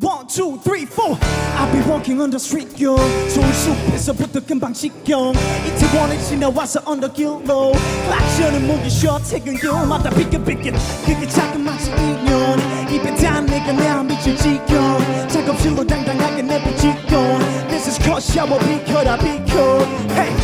One, two, three, four. I'll be walking on the street, yo. 서울 숲에서부터 금방 직경. 이태원을 지나와서 언덕길로. 클락션은 목이 쉬어 퇴근길마다 삐끗삐끗. 그게 자그마치 인연. 입에 단 내가 내 미칠 지경. 작업실로 당당하게 지경. This is called shower 비켜라 비켜. Hey,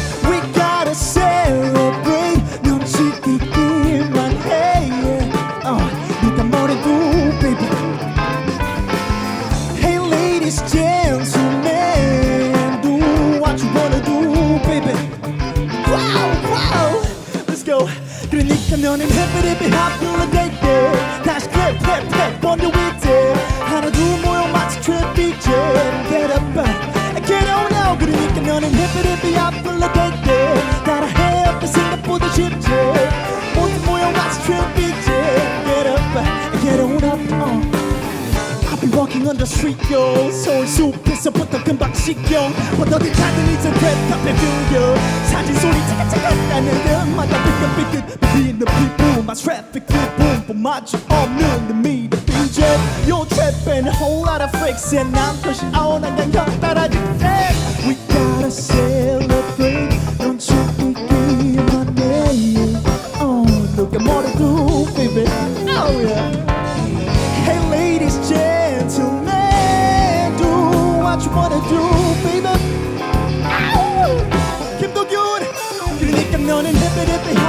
그러니까 너는 the day day. 다시 clap, clap on the weekday. 하나 둘 모여 마치 traffic jam. Get up, uh, get on now. 그러니까 너는 happy on walking on the street, yo. 서울 숲에서부터 금방 식경. 어디 가든 이제 랩 카페 뷰요. 사진 소리 차가차가 나는 데마다 삐끗삐끗. Being the people, my traffic flip boom. 본 마주 없는 내 미래 BJ. Yo, trapping a whole lot of freaks. And I'm pushing out 난 그냥 따라줄 때. We gotta celebrate. what you wanna do, baby. 김도균, 그러니까 너는 happy all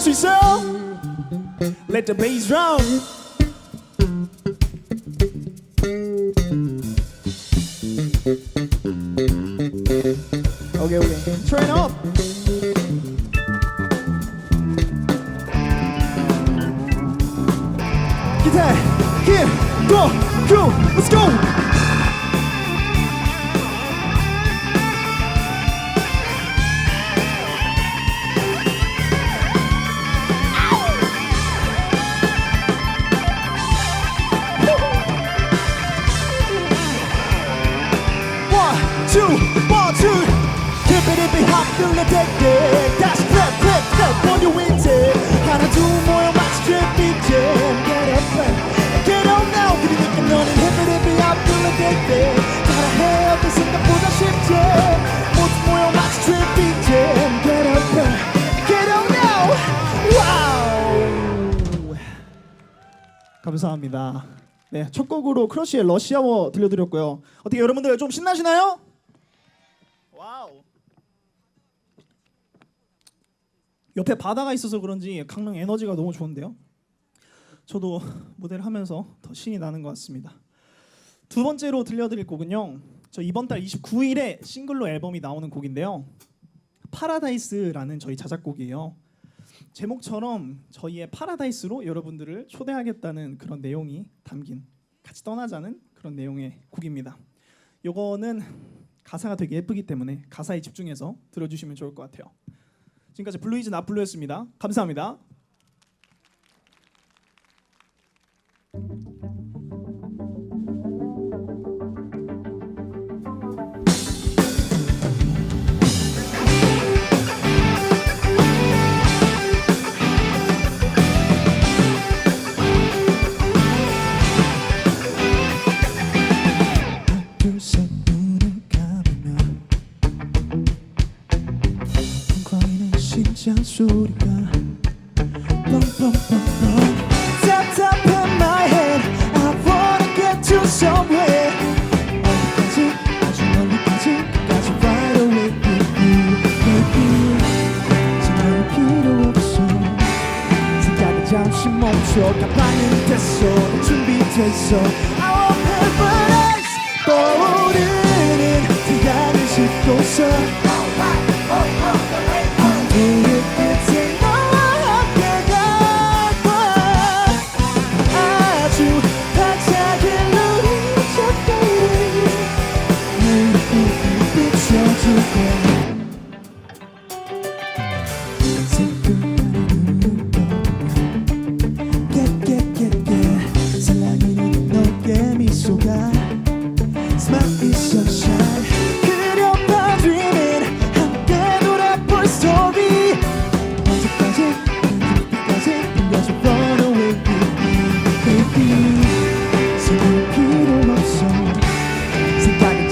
강릉 소리 지를 수 있어요? Let the bass drum. Okay, okay. Turn up. 기타 힘, 고, 큐, let's go. 그러니까. 감사합니다. 네, 첫 곡으로 크러쉬의 러시아워 들려드렸고요. 어떻게 여러분들 좀 신나시나요? 와우. 옆에 바다가 있어서 그런지 강릉 에너지가 너무 좋은데요. 저도 무대를 하면서 더 신이 나는 것 같습니다. 두 번째로 들려드릴 곡은요. 저 이번 달 29일에 싱글로 앨범이 나오는 곡인데요. 파라다이스라는 저희 자작곡이에요. 제목처럼 저희의 파라다이스로 여러분들을 초대하겠다는 그런 내용이 담긴 같이 떠나자는 그런 내용의 곡입니다. 요거는 가사가 되게 예쁘기 때문에 가사에 집중해서 들어주시면 좋을 것 같아요. 지금까지 블루이즈 나블루였습니다. 감사합니다. 소리가 뻥뻥뻥뻥 Tap on my head. I wanna get to somewhere. 어디까지 아주 멀리까지 끝까지 right away baby 생각이 필요 없어 생각이 잠시 멈춰 가방은 됐어 준비됐어 I want paradise 떠오르는 태양을 싣고서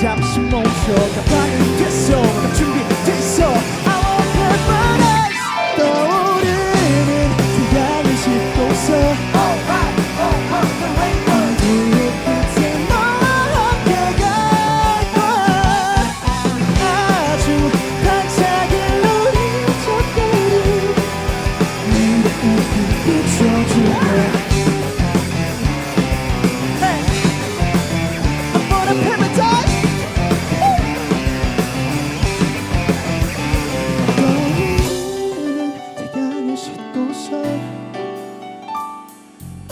caps mãos, joga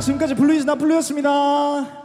지금까지 블루이즈 나블루였습니다.